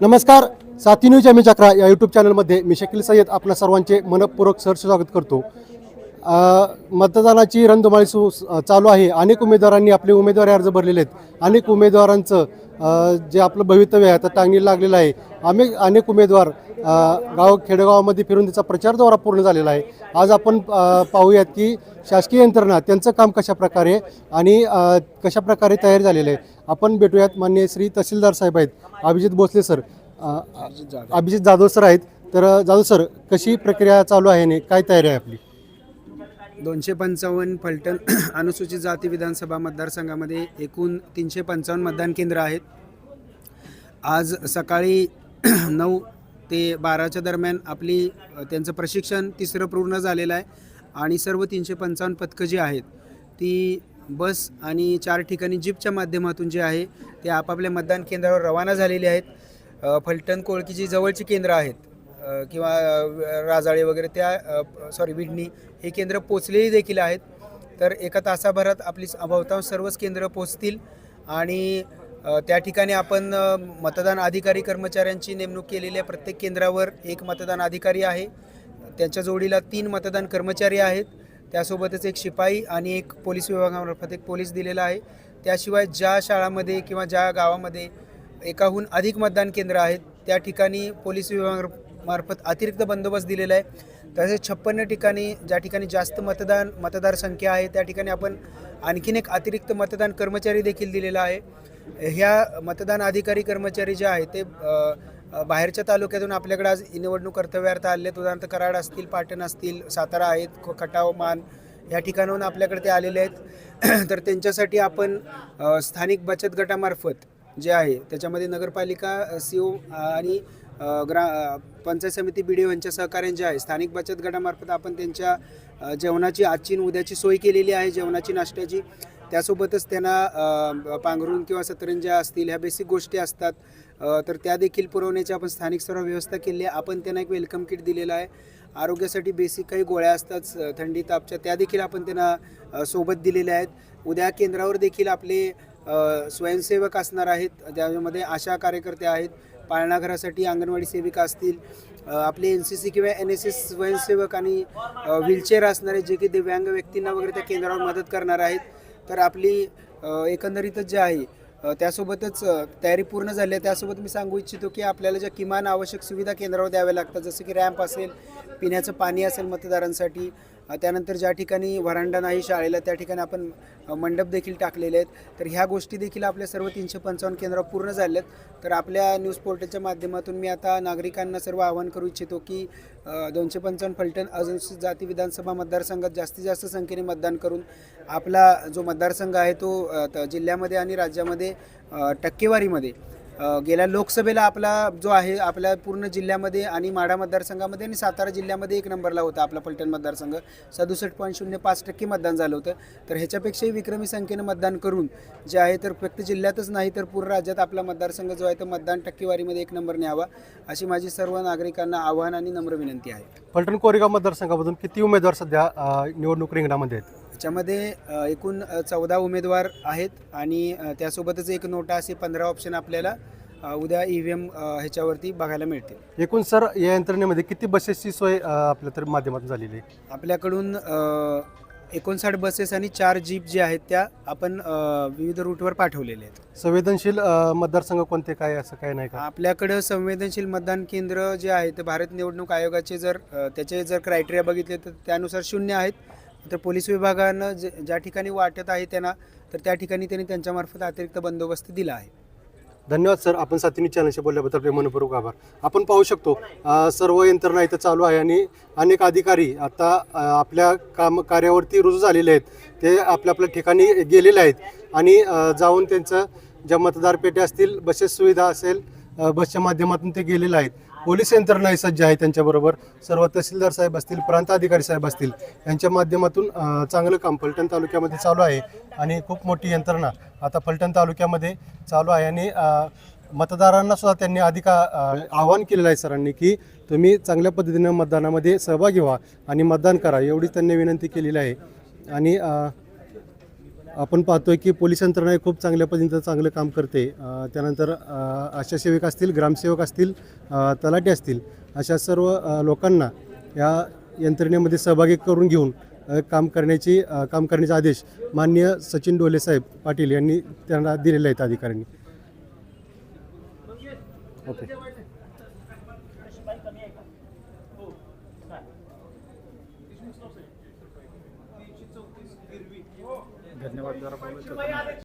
नमस्कार साथी news M चक्रा या यूट्यूब चॅनलमध्ये मी शकील सय्यद आपल्या सर्वांचे मनपूर्वक सहर्ष स्वागत करतो. मतदानाची रणधुमाळी सु चालू आहे. अनेक उमेदवारांनी आपले उमेदवारी अर्ज भरलेले आहेत. अनेक उमेदवारांचं जे आपलं भवितव्य आहे आता टांगणी लागलेलं आहे. आम्ही अनेक उमेदवार गाव खेडेगावामध्ये फिरून त्याचा प्रचार दौरा पूर्ण झालेला आहे. आज आपण पाहूयात की शासकीय यंत्रणा त्यांचं काम कशा प्रकारे आणि अ, कशा प्रकारे तयार झालेलं आहे. आपण भेटूयात मान्य श्री तहसीलदार साहेब आहेत अभिजित भोसले सर. अभिजित जाधव सर आहेत. तर जाधव सर कशी प्रक्रिया चालू आहे आणि काय तयारी आहे आपली? दोनशे पंचावन्न फलटण अनुसूचित जाती विधानसभा मतदारसंघामध्ये एकूण तीनशे पंचावन्न मतदान केंद्र आहेत. आज सकाळी नऊ ते बाराच्या दरम्यान आपली त्यांचं प्रशिक्षण तिसरं पूर्ण झालेलं आहे आणि सर्व तीनशे पंचावन्न पथकं जी आहेत ती बस आणि चार ठिकाणी जीपच्या माध्यमातून जे आहे ते आपापल्या मतदान केंद्रावर रवाना झालेले आहेत. फलटण कोळकीची जवळची केंद्र आहेत. किंवा राजाळे वगैरे त्या सॉरी विडणी हे केंद्र पोचलेली देखील आहेत. तर एका तासाभरात आपली बहुतांश सर्वच केंद्र पोचतील आणि त्या ठिकाणी आपण मतदान अधिकारी कर्मचाऱ्यांची नेमणूक केलेली आहे प्रत्येक केंद्रावर एक मतदान अधिकारी आहे. त्यांच्या जोडीला तीन मतदान कर्मचारी आहेत. त्यासोबतच एक शिपाई आणि एक पोलीस विभागामार्फत एक पोलीस दिलेला आहे. त्याशिवाय ज्या शाळामध्ये किंवा ज्या गावामध्ये एकाहून अधिक मतदान केंद्र आहेत त्या ठिकाणी पोलीस मार्फत अतिरिक्त बंदोबस्त दिलेला आहे. तसेच छप्पन्न ठिकाणी ज्या ठिकाणी जास्त मतदान मतदारसंख्या आहे त्या ठिकाणी आपण आणखीन एक अतिरिक्त मतदान कर्मचारी देखील दिलेला आहे. ह्या मतदान अधिकारी कर्मचारी जे आहेत ते बाहेरच्या तालुक्यातून आपल्याकडे आज निवडणूक कर्तव्यार्थ आले आहेत उदाहरणार्थ कराड असतील पाटण असतील सातारा आहेत ख- खटाव मान या ठिकाणाहून आपल्याकडे ते आलेले आहेत. तर त्यांच्यासाठी आपण स्थानिक बचत गटामार्फत जे आहे त्याच्यामध्ये नगरपालिका सी ओ आणि ग्रा पंचायत समिती बी डी ओ यांच्या सहकार्याने जे आहे स्थानिक बचत गटामार्फत आपण त्यांच्या जेवणाची आजची उद्याची सोय केलेली आहे जेवणाची नाश्त्याची. त्यासोबतच त्यांना पांघरून किंवा सतरंज्या असतील ह्या बेसिक गोष्टी असतात. तर त्या देखील पुरवण्याची आपण स्थानिक स्तरावर व्यवस्था केली आहे. आपण त्यांना एक वेलकम किट दिलेलं आहे. आरोग्यासाठी बेसिक काही गोळ्या असतात थंडी तापच्या त्या देखील आपण त्यांना सोबत दिलेल्या आहेत. उद्या केंद्रावर देखील आपले स्वयंसेवक असणार आहेत. त्यामध्ये आशा कार्यकर्ते आहेत. पाळणाघरासाठी अंगणवाडी सेविका असतील. आपले एन सी सी किंवा एन एस एस स्वयंसेवक आणि व्हीलचेअर असणारे जे की दिव्यांग व्यक्तींना वगैरे त्या केंद्रावर मदत करणार आहेत. तर आपली एकंदरीतच जे आहे त्यासोबतच तयारी पूर्ण झाली आहे. त्यासोबत मी सांगू इच्छितो की आपल्याला ज्या किमान आवश्यक सुविधा केंद्रावर द्याव्या लागतात जसं की रॅम्प असेल पिण्याचं पाणी असेल मतदारांसाठी त्यानंतर ज्या ठिकाणी व्हरांडा नाही शाळेला त्या ठिकाणी आपण मंडप देखील टाकलेले आहेत. तर ह्या गोष्टी देखील आपल्या सर्व तीनशे पंचावन्न केंद्र पूर्ण झाले आहेत तर आपल्या न्यूज पोर्टलच्या माध्यमातून मी आता नागरिकांना सर्व आवाहन करू इच्छितो की दोनशे पंचावन्न फलटण अनुसूचित जाती विधानसभा मतदारसंघात जास्तीत जास्त संख्येने मतदान करून आपला जो मतदारसंघ आहे तो जिल्ह्यामध्ये आणि राज्यामध्ये टक्केवारीमध्ये गेल्या लोकसभेला आपला जो आहे आपल्या पूर्ण जिल्ह्यामध्ये आणि माढा मतदारसंघामध्ये आणि सातारा जिल्ह्यामध्ये एक नंबरला होता आपला पलटण मतदारसंघ. सदुसष्ट पॉईंट शून्य पाच टक्के मतदान झालं होतं. तर ह्याच्यापेक्षाही विक्रमी संख्येनं मतदान करून जे आहे तर फक्त जिल्ह्यातच नाही तर पूर्ण राज्यात आपला मतदारसंघ जो आहे तो मतदान टक्केवारीमध्ये एक नंबर न्यावा अशी माझी सर्व नागरिकांना आव्हान आणि नम्र विनंती आहे. पलटण कोरेगाव मतदारसंघामधून किती उमेदवार सध्या निवडणूक रिंगणामध्ये आहेत? त्याच्यामध्ये अ, एकूण चौदा उमेदवार आहेत आणि त्यासोबतच एक नोटा असे पंधरा ऑप्शन आपल्याला उद्या ई व्ही एम ह्याच्यावरती बघायला मिळतील. एकूण सर या यंत्रणेमध्ये किती बसेसची सोय आपल्या तर माध्यमातून झालेली आहे? आपल्याकडून एकोणसाठ बसेस आणि चार जीप जे आहेत त्या आपण विविध रूटवर पाठवलेले आहेत. संवेदनशील मतदारसंघ कोणते काय असं काय नाही का? आपल्याकडं संवेदनशील मतदान केंद्र जे आहे ते भारत निवडणूक आयोगाचे जर त्याचे जर क्रायटेरिया बघितले तर त्यानुसार शून्य आहेत. तर पोलीस विभागानं जे ज्या ठिकाणी वाटत आहे त्यांना तर त्या ठिकाणी त्यांनी त्यांच्यामार्फत अतिरिक्त बंदोबस्त दिला आहे. धन्यवाद सर. आपण साथीनी चॅनलशी बोलल्याबद्दल आपले मनपूर्वक आभार. आपण पाहू शकतो अ, सर्व यंत्रणा इथं चालू आहे आणि अनेक अधिकारी आता अ, आपल्या काम कार्यावरती रुजू झालेले आहेत. ते आपल्या आपल्या ठिकाणी गेलेले आहेत आणि अ, जाऊन त्यांचं ज्या मतदार पेट्या असतील बसेस सुविधा असेल अ, बसच्या माध्यमातून ते गेलेले आहेत. पोलीस यंत्रणाही सज्ज आहे त्यांच्याबरोबर. सर्व तहसीलदार साहेब असतील प्रांत अधिकारी साहेब असतील यांच्या माध्यमातून चांगलं काम फलटण तालुक्यामध्ये चालू आहे आणि खूप मोठी यंत्रणा आता फलटण तालुक्यामध्ये चालू आहे आणि मतदारांना सुद्धा त्यांनी अधिक आवाहन केलेलं आहे सरांनी की तुम्ही चांगल्या पद्धतीनं मतदानामध्ये सहभागी व्हा आणि मतदान करा एवढीच त्यांनी विनंती केलेली आहे. आणि आपण पाहतोय की पोलीस यंत्रणा खूप चांगल्या पद्धतीनं चांगलं काम करते. त्यानंतर आशा सेविका असतील ग्रामसेवक असतील तलाटे असतील अशा सर्व लोकांना या यंत्रणेमध्ये सहभागी करून घेऊन काम करण्याची काम करण्याचे आदेश मान्य सचिन डोले साहेब पाटील यांनी त्यांना दिलेले आहेत अधिकाऱ्यांनी. ओके. हो. धन्यवाद जरा बोलू शकतो